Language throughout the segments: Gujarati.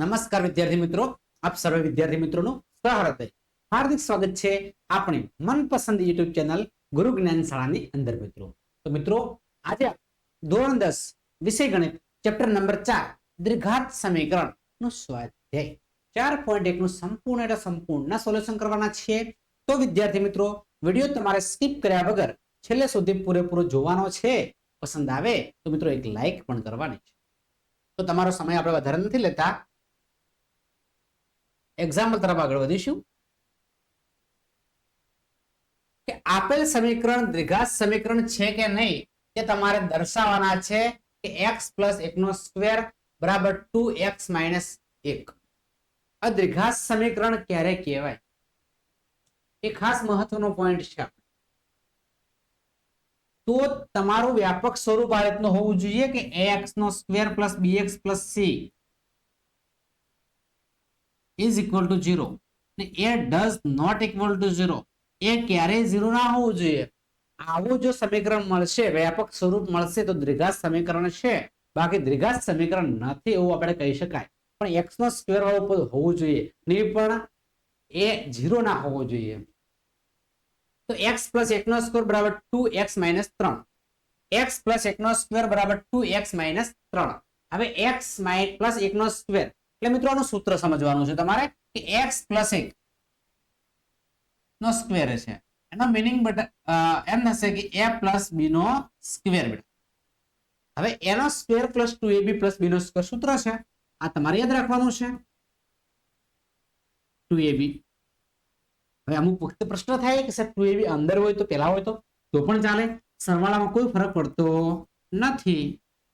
નમસ્કાર વિદ્યાર્થી મિત્રો. આપ સર્વે વિદ્યાર્થી મિત્રોનું સહૃદય હાર્દિક સ્વાગત છે આપણી મનપસંદ યુટ્યુબ ચેનલ ગુરુ જ્ઞાન શાળાની અંદર મિત્રો. તો મિત્રો, આજે ધોરણ દસ, વિષય ગણિત, ચેપ્ટર નંબર ચાર, દ્વિઘાત સમીકરણનું સ્વાધ્યાય. ચાર પોઈન્ટ એક નું સંપૂર્ણ એટલે સંપૂર્ણ સોલ્યુશન કરવાના છીએ. તો વિદ્યાર્થી મિત્રો, વીડિયો તમારે સ્કીપ કર્યા વગર છેલ્લે સુધી પૂરેપૂરો જોવાનો છે. પસંદ આવે તો મિત્રો એક લાઈક પણ કરવાની છે. તો તમારો સમય આપણે વધારે નથી લેતા. એક્ઝામ્પલ તરફ આગળ વધીશું. કે આપેલ સમીકરણ દ્વિઘાત સમીકરણ છે કે નહીં તે તમારે દર્શાવવાના છે કે એક્સ પ્લસ એકનો સ્ક્વેર બરાબર ટુ એક્સ માઇનસ એક. આ દ્વિઘાત સમીકરણ ક્યારે કહેવાય? એ ખાસ મહત્વનો પોઈન્ટ છે. તો તમારું વ્યાપક સ્વરૂપ આ રીતનું હોવું જોઈએ કે x no square plus b x plus c is equal to zero ને a does not equal to zero a ક્યારેય ઝીરો ના હોવું જોઈએ. આવું જો સમીકરણ મળશે, વ્યાપક સ્વરૂપ મળશે, તો દ્વિઘાત સમીકરણ છે. બાકી દ્વિઘાત સમીકરણ નથી એવું આપણે કહી શકાય. પણ એક્સ નો સ્ક્વેર વાળો પદ હોવું જોઈએ. નહીં પણ એ ઝીરો ના હોવો જોઈએ. તો એક્સ પ્લસ એકનો સ્ક્વેર બરાબર ટુ એક્સ માઇનસ ત્રણ. એક્સ પ્લસ એકનો સ્ક્વેર બરાબર ટુ એક્સ માઇનસ ત્રણ. હવે એક્સ પ્લસ એકનો સ્ક્વેર એટલે મિત્રો આનું સૂત્ર સમજવાનું છે તમારે કે એક્સ પ્લસ એક નો સ્ક્વેર છે. એનો મિનિંગ એમ થશે કે એ પ્લસ બી નો સ્ક્વેર હવે એનો square plus two a b plus b no square સૂત્ર છે. આ તમારે યાદ રાખવાનું છે. ટુ એ બી હવે અમુક વખતે પ્રશ્ન થાય કે સર ટુ એ બી અંદર હોય તો પેલા હોય તો? તો પણ ચાલે. સરવાળામાં કોઈ ફરક પડતો નથી.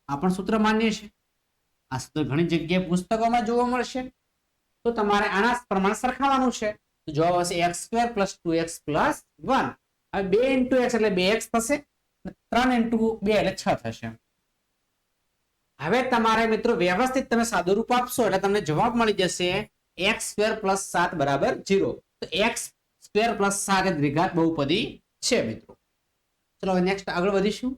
આ પણ સૂત્ર માન્ય છે. સૂત્ર ઘણી જગ્યાએ પુસ્તકોમાં જોવા મળશે. તો તમારે આના પ્રમાણે સરખાવવાનું છે. તો જવાબ હશે x square plus two x plus one હવે બે ઇન્ટુ એક્સ એટલે બે એક્સ થશે ત્રણ ઇન્ટુ બે એટલે છ થશે. હવે તમારે મિત્રો વ્યવસ્થિત તમે સાદું રૂપ આપશો એટલે તમને જવાબ મળી જશે એક્સ સ્ક્વેર પ્લસ સાત બરાબર જીરો તો એક્સ સ્ક્વેર પ્લસ સાત દ્વિઘાત બહુપદી છે મિત્રો. ચલો નેક્સ્ટ આગળ વધીશું.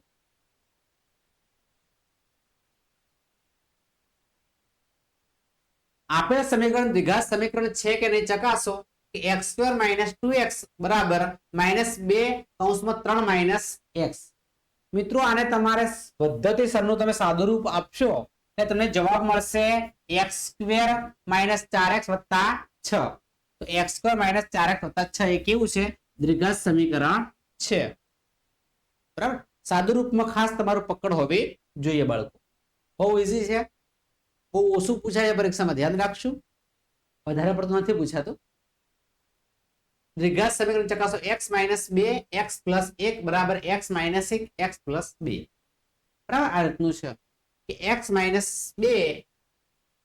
આપેલ સમીકરણ દ્વિઘાત સમીકરણ છે કે નહીં ચકાસો કે x square minus two x બરાબર માઇનસ બે કૌંસમાં ત્રણ માઇનસ એક્સ મિત્રો, આને તમારે પદ્ધતિસરનું તમે સાદું રૂપ આપશો એટલે તમને જવાબ મળશે એક્સ સ્ક્વેર માઇનસ ચાર એક્સ વત્તા છ. તો એક્સ સ્ક્વેર માઇનસ ચાર એક્સ વત્તા છ એ કેવું છે? દ્વિઘાત સમીકરણ છે. બરાબર? સાદું રૂપમાં ખાસ તમારું પકડ હોવી જોઈએ બાળકો. બહુ ઇઝી છે. બહુ ઓછું પૂછાય પરીક્ષામાં ધ્યાન રાખશું. વધારે પડતું નથી પૂછાતું. દ્વિઘાત સમીકરણ ચકાસો એક્સ માઇનસ બે એક્સ પ્લસ એક બરાબર એક્સ માઇનસ એક એક્સ પ્લસ બે. બરાબર આ રીતનું છે. કે એક્સ માઇનસ બે,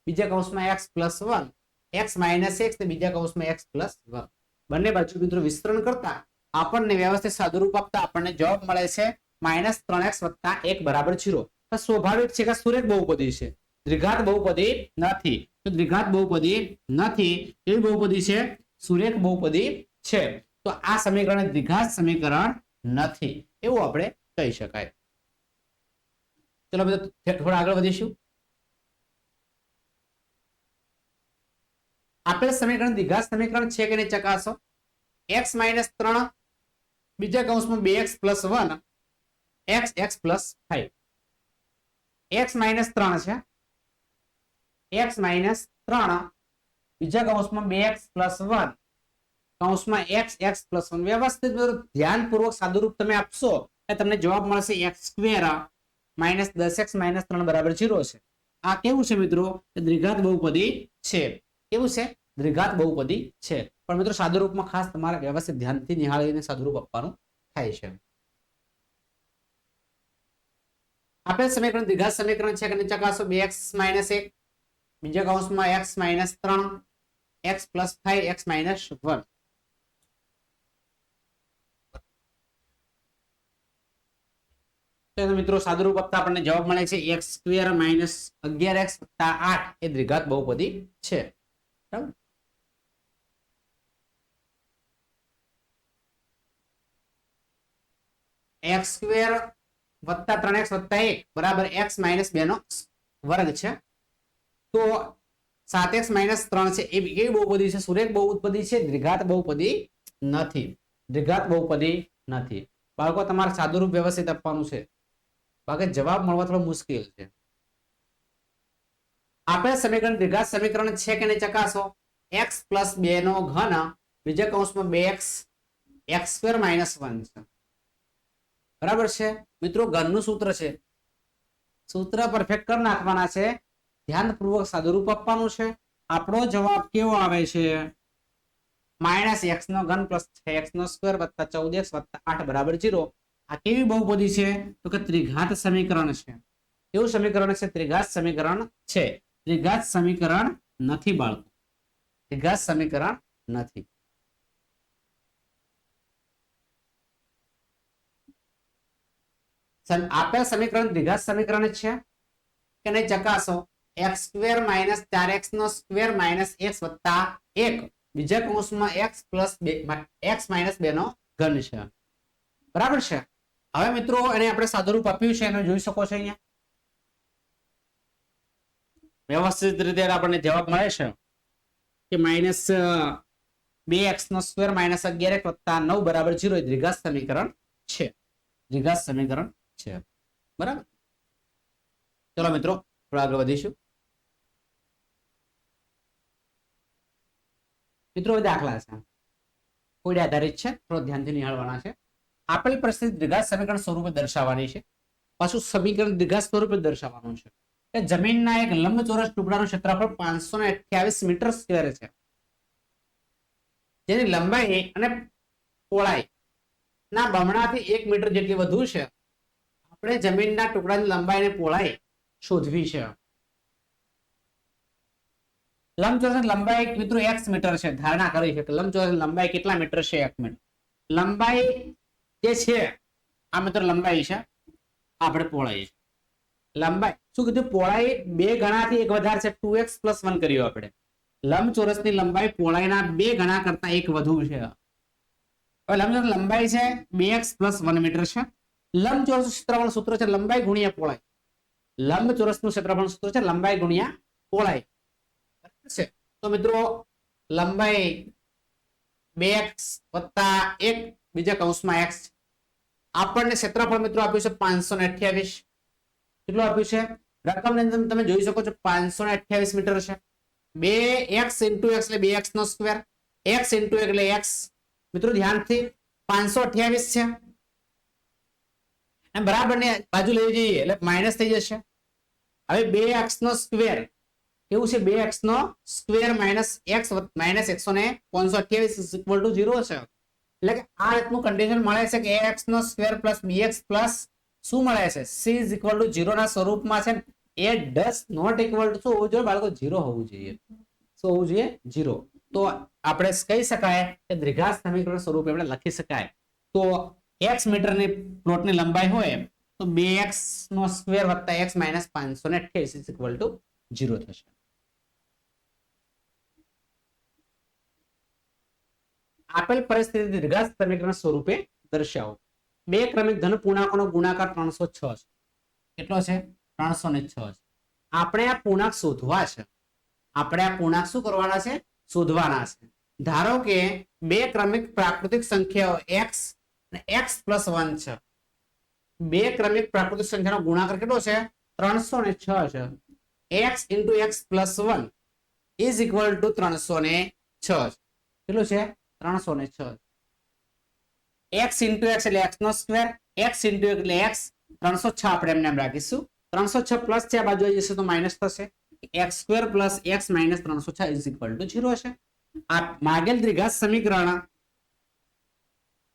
બીજા કૌંસમાં x plus one x minus x બીજા કૌંસમાં એક્સ પ્લસ વન બંને બાજુ મિત્રો વિસ્તરણ કરતા આપણને વ્યવસ્થિત સાદુરૂપ આપતા આપણને જવાબ મળે છે માઇનસ ત્રણ એક્સ વત્તા એક બરાબર જીરો સ્વાભાવિક છે કે સુરેખ બહુપદી છે. દ્વિઘાત બહુપદી નથી. તો દ્વિઘાત બહુપદી નથી એવી બહુપદી છે, સુરેખ બહુપદી છે. તો આ સમીકરણ દ્વિઘાત સમીકરણ નથી. એવું આપણે કહી શકાય. ચલો બધા થોડા આગળ વધીશું. આપેલ સમીકરણ દ્વિઘાત સમીકરણ છે કે નહીં ચકાસો? એક્સ માઇનસ ત્રણ, બીજા કૌંસમાં બે x plus one, x x plus five. X minus ત્રણ છે. એક્સ માઇનસ ત્રણ. બીજા કૌંસમાં બે એક્સ પ્લસ વન કૌંસમાં એક્સ એક્સ પ્લસ વન વ્યવસ્થિત ધ્યાનપૂર્વક સાદુરૂપ તમે આપશો એટલે તમને જવાબ મળશે એક્સ સ્ક્વેર માઇનસ દસ એક્સ માઇનસ ત્રણ બરાબર જીરો છે. આ કેવું છે મિત્રો? દ્વિઘાત બહુપદી છે. કેવું છે? દ્વિઘાત બહુપદી છે. પણ મિત્રો સાદુરૂપમાં ખાસ તમારે વ્યવસ્થિત ધ્યાનથી નિહાળીને સાદુરૂપ આપવાનું થાય છે. આપેલ સમીકરણ દ્વિઘાત સમીકરણ છે કે ચકાસો? બે એક્સ માઇનસ એક બીજા કૌંસમાં એક્સ માઇનસ ત્રણ x plus five x minus one મિત્રો સાદુરૂપ આપતા આપણને જવાબ મળે છે એક્સ સ્ક્વેર માઇનસ અગિયાર એક્સ વત્તા આઠ. એ દ્વિઘાત બહુપદી છે. બરાબર? એક્સ સ્ક્વેર વત્તા ત્રણ એક્સ વત્તા એક. બરાબર? એક્સ માઇનસ બે નો વર્ગ છે. તો સાત એક્સ માઇનસ ત્રણ છે, એ કેવી બહુપદી છે? સુરેખ બહુપદી છે, દ્વિઘાત બહુપદી નથી. દ્વિઘાત બહુપદી નથી. બાળકો, તમારે સાદુરૂપ વ્યવસ્થિત આપવાનું છે. બાકી જવાબ મળવા થોડો મુશ્કેલ છે. આપેલ સમીકરણ દ્વિઘાત સમીકરણ છે કે નહીં ચકાસો? એક્સ પ્લસ બે નો ઘન બીજા કૌંસમાં બે x x square minus one છે. બરાબર છે? મિત્રો, ઘનનું સૂત્ર છે. સૂત્ર પરફેક્ટ કરી નાખવાના છે. ધ્યાનપૂર્વક સાદુરૂપ આપવાનું છે. આપણો જવાબ કેવો આવે છે? માઇનસ એક્સ નો ઘન પ્લસ એક્સ નો સ્ક્વેર વત્તા ચૌદ એક્સ વત્તા આઠ બરાબર જીરો. આ કેવી બહુપદી છે? તો કે ત્રિઘાત સમીકરણ છે. કેવું સમીકરણ છે? ત્રિઘાત સમીકરણ છે. ત્રિઘાત સમીકરણ નથી બાળકો. ત્રિઘાત સમીકરણ નથી. આપેલ સમીકરણ દ્વિઘાત સમીકરણ જ છે કે નહીં ચકાસો? એક્સ સ્ક્વેર માઇનસ ચાર નો સ્ક્વેર માઇનસ એક્સ વત્તા એક. બીજા કૌંસમાં એક્સ પ્લસ બે એક્સ માઇનસ બે નો ઘન છે. બરાબર છે? હવે મિત્રો, એને આપણે સાદુરૂપ આપ્યું છે, એને જોઈ શકો છો અહીંયા. વ્યવસ્થિત રીતે આપણને જવાબ મળે છે કે માઇનસ બે એક્સ નો સ્ક્વેર માઇનસ અગિયાર એક વત્તા નવ બરાબર જીરો એ દ્વિઘાત સમીકરણ છે. દ્વિઘાત સમીકરણ છે. બરાબર? ચલો મિત્રો થોડા આગળ વધીશું. મિત્રો દાખલા છે. કોઈ આધારિત છે, થોડો ધ્યાનથી નિહાળવાના છે. આપેલ પરિસ્થિતિ દ્વિઘાત સમીકરણ સ્વરૂપે દર્શાવવાની છે. પાછું સમીકરણ દ્વિઘાત સ્વરૂપે દર્શાવવાનું છે. કે જમીનના એક લંબચોરસ ટુકડાનું ક્ષેત્રફળ પાંચસો ને અઠ્યાવીસ મીટર સ્ક્વેર છે. જેની લંબાઈ અને પહોળાઈ ના બમણાથી એક મીટર જેટલી વધુ છે. આપણે જમીનના ટુકડાની લંબાઈ અને પહોળાઈ શોધવી છે. લંબચોરસ લંબાઈ મિત્રો એક્સ મીટર છે. ધારણા કરી છે કે લંબચોરસ લંબાઈ કેટલા મીટર છે એક મિનિટ લંબાઈ જે છે, આ મિત્રો લંબાઈ છે. આપણે પહોળાઈ લંબાઈ, શું કીધું? પહોળાઈ બે ગણાથી એક વધારે છે. ટુ એક્સ પ્લસ વન કર્યું આપણે. લંબચોરસની લંબાઈ પહોળાઈના બે ગણા કરતા એક વધુ છે. હવે લંબચોરસ લંબાઈ છે બે એક્સ પ્લસ વન મીટર છે. લંબચોરસ ક્ષેત્રફળ સૂત્ર છે. લંબાઈ ગુણ્યા પહોળાઈ. લંબચોરસનું ક્ષેત્રફળ શું છે? લંબાઈ ગુણ્યા પહોળાઈ. છે? તો મિત્રો, લંબાઈ બે એક્સ વત્તા એક બીજા કૌંસમાં એક્સ આપણને ક્ષેત્રફળ મિત્રો આપ્યું છે પાંચસો ને અઠ્યાવીસ. કેટલું આપ્યું છે? રકમની અંદર તમે જોઈ શકો છો પાંચસો ને અઠ્યાવીસ મીટર છે. બે એક્સ ઇન્ટુ એક્સ એટલે બે એક્સ નો સ્ક્વેર. એક્સ ઇન્ટુ એટલે એક્સ. મિત્રો ધ્યાનથી, પાંચસો અઠ્યાવીસ છે. અને બરાબર બાજુ લઈ જઈએ, એટલે માઇનસ થઈ જશે. હવે બે એક્સ નો સ્ક્વેર કેવું છે બે એક્સ નો સ્ક્વેર માઇનસ એક્સ માઇનસ એકસો ને પાંચસો અઠ્યાવીસ ઇક્વલ ટુ ઝીરો છે. એટલે કે આ રીતનું કન્ડિશન મળે છે કે એક્સ નો square plus b x plus શું મળે છે? C is equal to zero ના સ્વરૂપમાં છે a does not equal to શું હોવું જોઈએ બાળકો? ઝીરો હોવું જોઈએ. શું હોવું જોઈએ? ઝીરો તો આપણે કહી શકાય કે દ્વિઘાત સમીકરણ સ્વરૂપે આપણે લખી શકાય. તો એક્સ મીટરની પ્લોટની લંબાઈ હોય તો બે નો સ્ક્વેર વત્તા એક્સ માઇનસ ને ઇક્વલ ટુ ઝીરો થશે. આપેલ પરિસ્થિતિ દ્વિઘાત સમીકરણ સ્વરૂપે દર્શાવો. બે ક્રમિક ધન પૂર્ણાંકોનો ગુણાકાર ત્રણસો છ છે. કેટલો છે? ત્રણસો ને છ છે. આપણે આ પૂર્ણાંક શોધવા છે. આપણે આ પૂર્ણાંક શું કરવાના છે? શોધવાના છે. ધારો કે બે ક્રમિક પ્રાકૃતિક સંખ્યાઓ એક્સ એક્સ પ્લસ વન છે. બે ક્રમિક પ્રાકૃતિક સંખ્યાનો ગુણાકાર કેટલો છે? ત્રણસો ને છ છે. X into x plus one is equal to ત્રણસો ને છ કેટલું છે? ત્રણસો ને છ એક્સ ઇન્ટુ એક્સ એટલે એક્સ નો સ્ક્વેર એક્સ ઇન્ટુ એટલે એક્સ ત્રણસો છ આપણે એમને એમ રાખીશું. ત્રણસો છ પ્લસ છે, આ બાજુ આવી જશે તો માઇનસ થશે. X square plus x minus ત્રણસો છ ઇઝ ઇક્વલ ટુ ઝીરો છે. આ માગેલ દ્વિઘાત સમીકરણ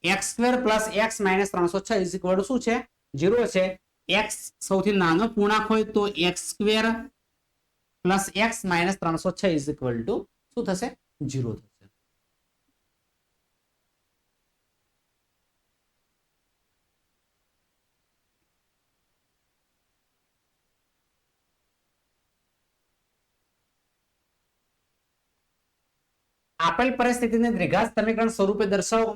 x square plus x minus ત્રણસો છ ઇઝ ઇક્વલ શું છે? ઝીરો છે. એક્સ સૌથી નાનો પૂર્ણાંક હોય તો x square plus x minus ત્રણસો છ ઇઝ ઇક્વલ ટુ શું થશે? ઝીરો થશે. આપેલ પરિસ્થિતિને દ્વિઘાત સમીકરણ સ્વરૂપે દર્શાવો.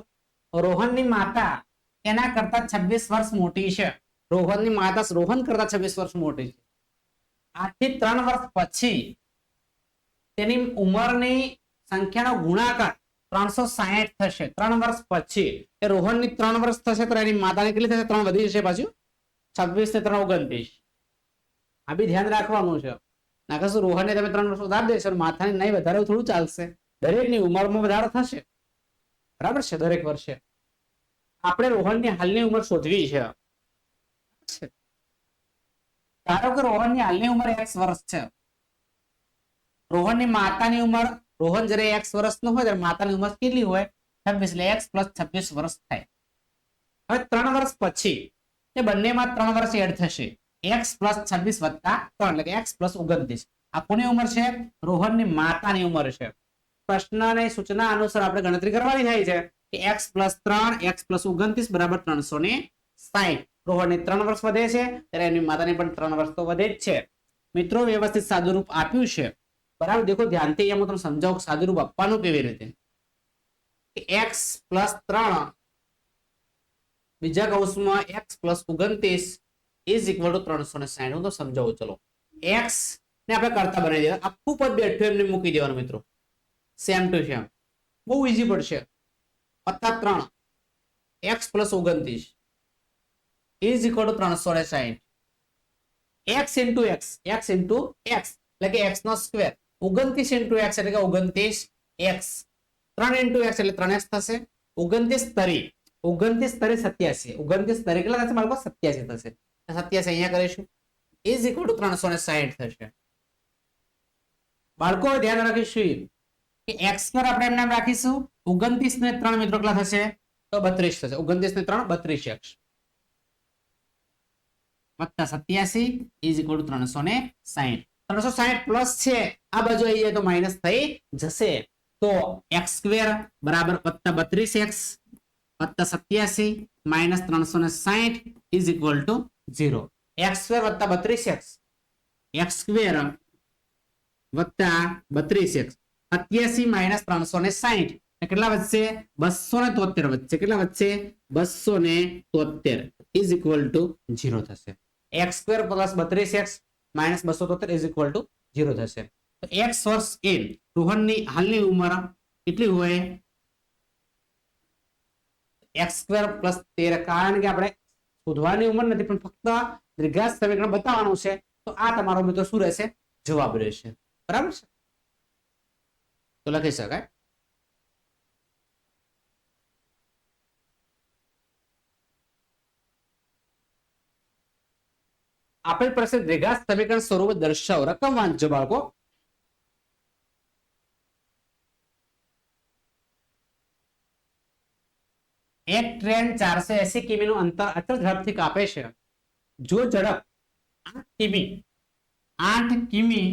રોહનની માતા એના કરતા છવ્વીસ વર્ષ મોટી છે. રોહનની માતા રોહન કરતા છવ્વીસ વર્ષ મોટી છે. આથી ત્રણ વર્ષ પછી તેની ઉંમરની સંખ્યાનો ગુણાકાર ત્રણસો સાહીઠ થશે. ત્રણ વર્ષ પછી એ રોહનની ત્રણ વર્ષ થશે તો એની માતાની કેટલી થશે? ત્રણ વધી જશે પાછું. છવ્વીસ ને ત્રણ ઓગણત્રીસ. આ બી ધ્યાન રાખવાનું છે. નાખે શું રોહનને તમે ત્રણ વર્ષ વધારી દેશો માથાની નહીં વધારે થોડું ચાલશે. દરેકની ઉંમરમાં વધારો થશે. બરાબર છે દરેક વર્ષે? આપણે રોહનની હાલની ઉંમર શોધવી છે. ધારો કે રોહનની હાલની ઉંમર એક્સ વર્ષ છે. રોહનની માતાની ઉંમર રોહન જ્યારે એક્સ વર્ષનો હોય ત્યારે માતાની ઉંમર કેટલી હોય? છવ્વીસ એટલે એક્સ પ્લસ છવ્વીસ વર્ષ થાય. હવે ત્રણ વર્ષ પછી એ બંનેમાં ત્રણ વર્ષ એડ થશે. એક્સ પ્લસ છવ્વીસ વત્તા ત્રણ એટલે એક્સ પ્લસ ઓગણત્રીસ. આ કોની ઉંમર છે? રોહનની માતાની ઉંમર છે. પ્રશ્નની સૂચના અનુસાર આપણે ગણતરી કરવાની થાય છે કે એક્સ પ્લસ ત્રણ એક્સ પ્લસ ઓગણત્રીસ બરાબર ત્રણસો ને સાહીઠ રોહનની ત્રણ વર્ષ વધે છે, ત્યારે એની માતાને પણ ત્રણ વર્ષ તો વધે જ છે. મિત્રો, વ્યવસ્થિત સાદુરૂપ આપ્યું છે. બરાબર, દેખો, ધ્યાનથી અહીંયા તમને સમજાવું સાદુરૂપ રૂપ આપવાનું કેવી રીતે? એક્સ પ્લસ ત્રણ, બીજા કૌશમાં એક્સ પ્લસ ઓગણત્રીસ ઇઝ ઇક્વલ ટુ ત્રણસો ને સાહીઠ હું તો સમજાવું, ચલો. એક્સ ને આપણે કરતા બનાવી દેવા આખું પદ બેઠું એમને મૂકી દેવાનું, મિત્રો. સેમ ટુ સેમ બહુ ઇઝી પડશે વત્તા ત્રણ. એક્સ પ્લસ ઓગણત્રીસ. ઇઝ ઇક્વલ ટુ ત્રણસો ને સાહીઠ. X into x x into x એટલે કે એક્સ નો સ્ક્વેર ઓગણત્રીસ ઇન્ટુ એક્સ એટલે કે ઓગણત્રીસ એક્સ ત્રણ ઇન્ટુ એક્સ એટલે ત્રણ એક્સ થશે. ઓગણત્રીસ તરી. ઓગણત્રીસ તરી સત્યાસી. ઓગણત્રીસ તરી કેટલા થશે? બાળકો સત્યાસી થશે. સત્યાસી અહીંયા કરીશું. ઇઝ ઇક્વલ ટુ ત્રણસો ને સાહીઠ થશે. બાળકો, ધ્યાન રાખીશું. કે એક્સ પર આપણે એમ નામ રાખીશું? ઓગણત્રીસ ને ત્રણ મિત્રો કેટલા થશે? તો બત્રીસ થશે. ઓગણત્રીસ ને ત્રણ, બત્રીસ બરાબર બત્રીસ એક્સ વત્તા સત્યાસી માઇનસ ત્રણસો ને સાહીઠ is equal to zero x વત્તા બત્રીસ એક્સ એક્સ વત્તા બત્રીસ એક્સ સત્યાસી માઇનસ ત્રણસો ને સાહીઠ કેટલા વધશે? બસો ને તોતેર વધશે. કેટલા વધશે? બસો ને તોતેર. ઇઝ ઇક્વલ ટુ ઝીરો થશે. એક્સ સ્ક્વેર પ્લસ બત્રીસ એક્સ માઇનસ બસો તોતેર ઇઝ ઇક્વલ ટુ ઝીરો થશે. તો એક્સ વર્ષ એ રોહનની હાલની ઉંમર કેટલી હોય? એક્સ સ્ક્વેર પ્લસ તેર. કારણ કે આપણે શોધવાની ઉંમર નથી, પણ ફક્ત દ્વિઘાત સમીકરણ બતાવવાનું છે. તો આ તમારો મિત્રો શું રહેશે? જવાબ રહેશે. બરાબર છે? તો લખી શકાય આપેલ પ્રશ્ન દ્વિઘાત સમીકરણ સ્વરૂપે દર્શાવો રકમ વાંચજો બાળકો એક ટ્રેન ચારસો એસી કિમી નું અંતર અચળ ઝડપથી કાપે છે જો ઝડપ આઠ કિમી આઠ કિમી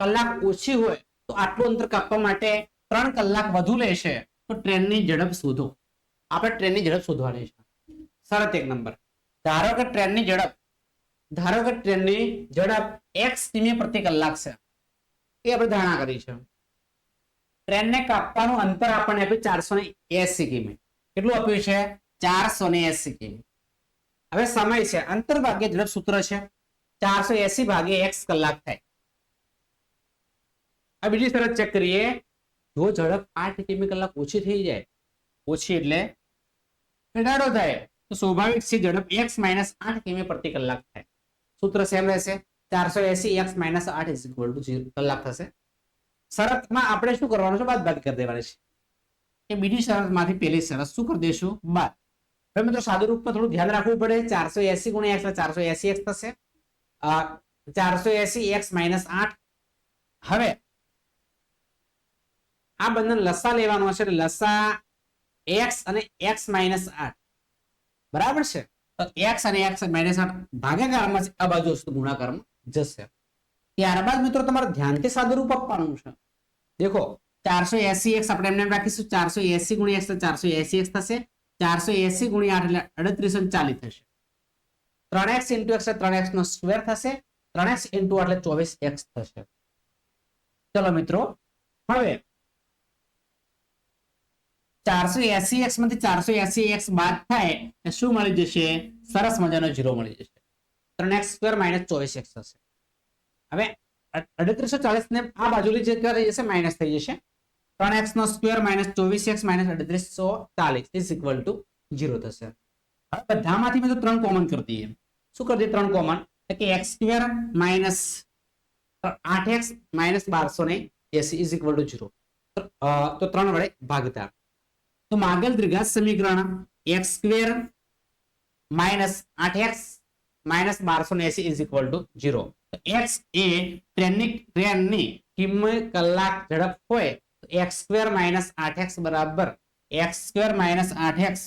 કલાક ઓછી હોય તો આટલું અંતર કાપવા માટે ત્રણ કલાક વધુ લેશે, તો ટ્રેનની ઝડપ શોધો. આપણે ટ્રેનની ઝડપ શોધવાની છે. શરત એક નંબર. ધારો કે ટ્રેનની ઝડપ, ધારો કે ટ્રેનની ઝડપ એક્સ કિમી પ્રતિ કલાક છે. એ આપણે ધારણા કરી છે. ટ્રેનને કાપવાનું અંતર આપણને આપ્યું ચારસો ને એસી કિમી. કેટલું આપ્યું છે? ચારસો ને એસી કિમી. હવે સમય છે. અંતર ભાગ્ય ઝડપ સૂત્ર છે. ચારસો એસી ભાગે એક્સ કલાક થાય. આ બીજી શરત ચેક કરીએ. જો ઝડપ આઠ કિમી કલાક ઓછી થઈ જાય, ઓછી એટલે ઘટાડો થાય, તો સ્વાભાવિક છે ઝડપ એક્સ માઇનસ આઠ કિમી પ્રતિ કલાક થાય. સૂત્ર સેમ રહેશે. ચારસો એસી એક્સ માઇનસ આઠ ઇઝ ઇક્વલ ટુ કલાક થશે. શરતમાં આપણે શું કરવાનું છે? બાદ બાદ કરી દેવાની છે. કે બીજી શરતમાંથી પહેલી શરત શું કરી દઈશું? બાદ. હવે મિત્રો સાદુરૂપમાં થોડું ધ્યાન રાખવું પડે. ચારસો એસી ગુણ્યા એક્સ ચારસો એસી એક્સ થશે. ચારસો એસી એક્સ માઇનસ આઠ. હવે આ બંધન લસા લેવાનો છે લસા એક્સ અને એક્સ માઇનસ આઠ. બરાબર છે? તો એક્સ અને એક્સ માઇનસ આઠ ભાગાકારમાં આ બાજુ વસ્તુ ગુણાકારમાં જશે. ત્યારબાદ મિત્રો તમારે ધ્યાનથી સાદુરૂપ આપવાનું છે. દેખો, ચારસો એસી એક્સ આપણે એમને રાખીશું, ચારસો એસી ગુણ્યા એક્સ ચારસો એસી એક્સ થશે. ચારસો એસી ગુણ્યા આઠ એટલે અડત્રીસો ચાલીસ થશે. ત્રણ એક્સ ઇન્ટુ એક્સ ત્રણ એક્સ નો સ્ક્વેર થશે. ત્રણ એક્સ ઇન્ટુ એટલે ચોવીસ એક્સ થશે. ચલો મિત્રો, હવે ચારસો એસી એક્સમાંથી ચારસો એસી એક્સ બાદ થાય શું મળી જશે? સરસ મજાનો જીરો મળી જશે. ત્રણ એક્સ સ્ક્વેર માઇનસ ચોવીસ એક્સ થશે હવે અડત્રીસો ચાલીસ ને આ બાજુની માઇનસ થઈ જશે. ત્રણ એક્સ નો માઇનસ ચોવીસ એક્સ માઇનસ અડત્રીસો ચાલીસ ઇઝ ઇક્વલ ટુ ઝીરો થશે. હવે બધામાંથી મેં તો ત્રણ કોમન કરી દઈએ. શું કરી દઈએ ત્રણ કોમન કે એક્સ સ્ક્વેર માઇનસ આઠ એક્સ માઇનસ બારસો ને એસી ઇઝ ઇક્વલ ટુ ઝીરો તો ત્રણ વડે ભાગતા. તો માગેલ દ્વિઘાત સમીકરણ એક્સ સ્ક્વેર માઇનસ આઠ એક્સ માઇનસ બારસો ને એસી is equal to zero. X એ ટ્રેનની ટ્રેનની કિંમત કલાક ઝડપ હોય તો એક્સ સ્ક્વેર માઇનસ આઠ એક્સ બરાબર એક્સ સ્ક્વેર માઇનસ આઠ એક્સ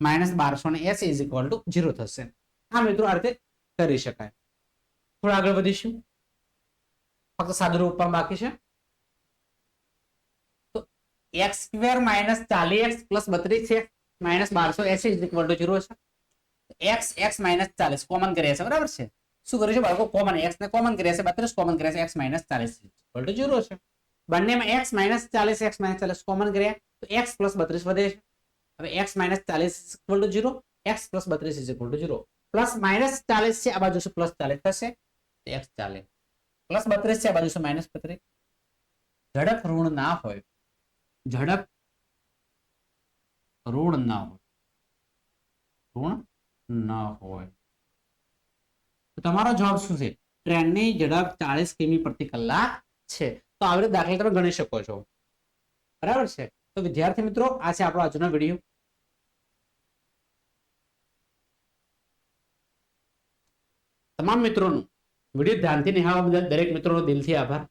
માઇનસ બારસો ને એસી ઇઝ ઇક્વલ ટુ ઝીરો થશે. આ મિત્રો આ રીતે કરી શકાય. થોડા આગળ વધીશું. ફક્ત સાદું રૂપમાં બાકી છે. એક્સ સ્ક્વેર માઇનસ ચાલીસ, એક્સ પ્લસ બત્રીસ એક્સ માઇનસ બારસો એસી ઇઝ ઇક્વલ ટુ ઝીરો છે. એક્સ એક્સ માઇનસ ચાલીસ કોમન કરીએ છે, બરાબર છે? શું કર્યું છે બાળકો? કોમન એક્સ ને કોમન કર્યા છે, બત્રીસ કોમન કર્યા છે, એક્સ માઇનસ ચાલીસ છે. બંનેમાં એક્સ માઇનસ ચાલીસ, એક્સ માઇનસ ચાલીસ કોમન કર્યા તો એક્સ પ્લસ બત્રીસ વધે છે. હવે એક્સ માઇનસ ચાલીસ equal to zero x plus બત્રીસ is equal zero plus minus ચાલીસ છે, આ બાજુ છે પ્લસ ચાલીસ થશે? એક્સ ચાલીસ. પ્લસ બત્રીસ છે, આ બાજુ છે માઇનસ બત્રીસ? ઝડપ ઋણ ના હોય. ઝડપ ઋણ ના હોય. ઋણ ના હોય. તો તમારો જવાબ શું છે? ટ્રેનની ઝડપ ચાલીસ કિમી પ્રતિ કલાક છે. તો આવી રીતે દાખલા તમે ગણી શકો છો. બરાબર છે? તો વિદ્યાર્થી મિત્રો, આ છે આપણો આજનો વીડિયો. તમામ મિત્રોનું વીડિયો ધ્યાનથી નિહાળવા બદલ દરેક મિત્રોનો દિલથી આભાર.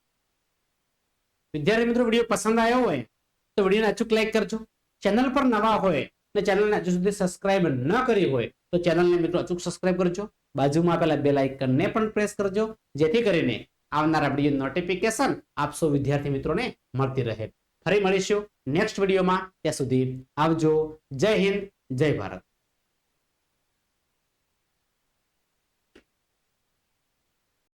વિદ્યાર્થી મિત્રો, વીડિયો પસંદ આવ્યો હોય તો વિડીયોને અચૂક લાઈક કરજો. ચેનલ પર નવા હોય અને ચેનલને હજુ સુધી સબસ્ક્રાઇબ ન કરી હોય તો ચેનલને મિત્રો અચૂક સબસ્ક્રાઇબ કરજો. બાજુમાં આપેલા બે લાઇકનને પણ પ્રેસ કરજો, જેથી કરીને આવનારા વીડિયો નોટિફિકેશન આપશો વિદ્યાર્થી મિત્રોને મળતી રહે. ફરી મળીશું નેક્સ્ટ વિડીયોમાં. ત્યાં સુધી આવજો. જય હિન્દ, જય ભારત.